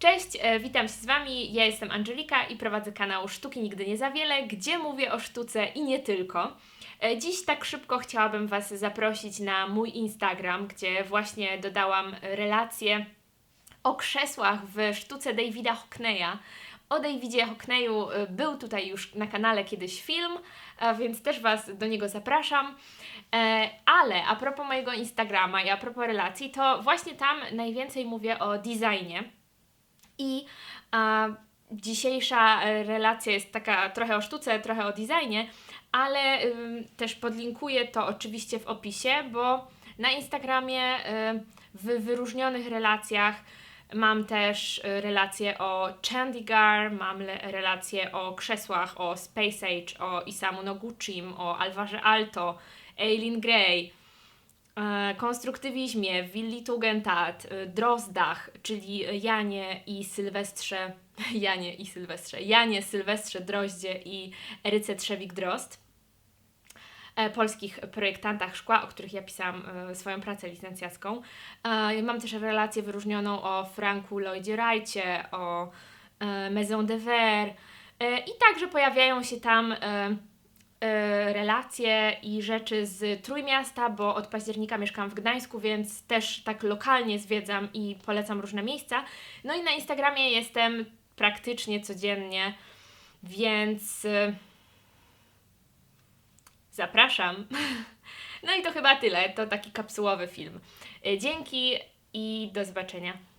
Cześć, e, witam się z Wami. Ja jestem Angelika i prowadzę kanał Sztuki Nigdy Nie Za Wiele, gdzie mówię o sztuce i nie tylko. E, Dziś tak szybko chciałabym Was zaprosić na mój Instagram, gdzie właśnie dodałam relację o krzesłach w sztuce Davida Hockneya. O Davidzie Hockneyu y, był tutaj już na kanale kiedyś film, więc też Was do niego zapraszam. E, Ale a propos mojego Instagrama i a propos relacji, to właśnie tam najwięcej mówię o designie. I a, dzisiejsza e, relacja jest taka trochę o sztuce, trochę o designie, ale też podlinkuję to oczywiście w opisie, bo na Instagramie y, w wyróżnionych relacjach mam też y, relacje o Chandigarh, mam relacje o krzesłach, o Space Age, o Isamu Noguchim, o Alvarze Alto, Eileen Gray, konstruktywizmie, Willi Tugendhat, e, Drozdach, czyli Janie i Sylwestrze, Janie i Sylwestrze, Janie, Sylwestrze Droździe i Eryce Trzewik-Drozd, e, polskich projektantach szkła, o których ja pisałam e, swoją pracę licencjacką. E, Mam też relację wyróżnioną o Franku Lloydzie Wrightie, o e, Maison de Verre e, i także pojawiają się tam e, e, relacje i rzeczy z Trójmiasta, bo od października mieszkam w Gdańsku, więc też tak lokalnie zwiedzam i polecam różne miejsca. No i na Instagramie jestem praktycznie codziennie, więc e, zapraszam. No i to chyba tyle. To taki kapsułowy film. E, Dzięki i do zobaczenia.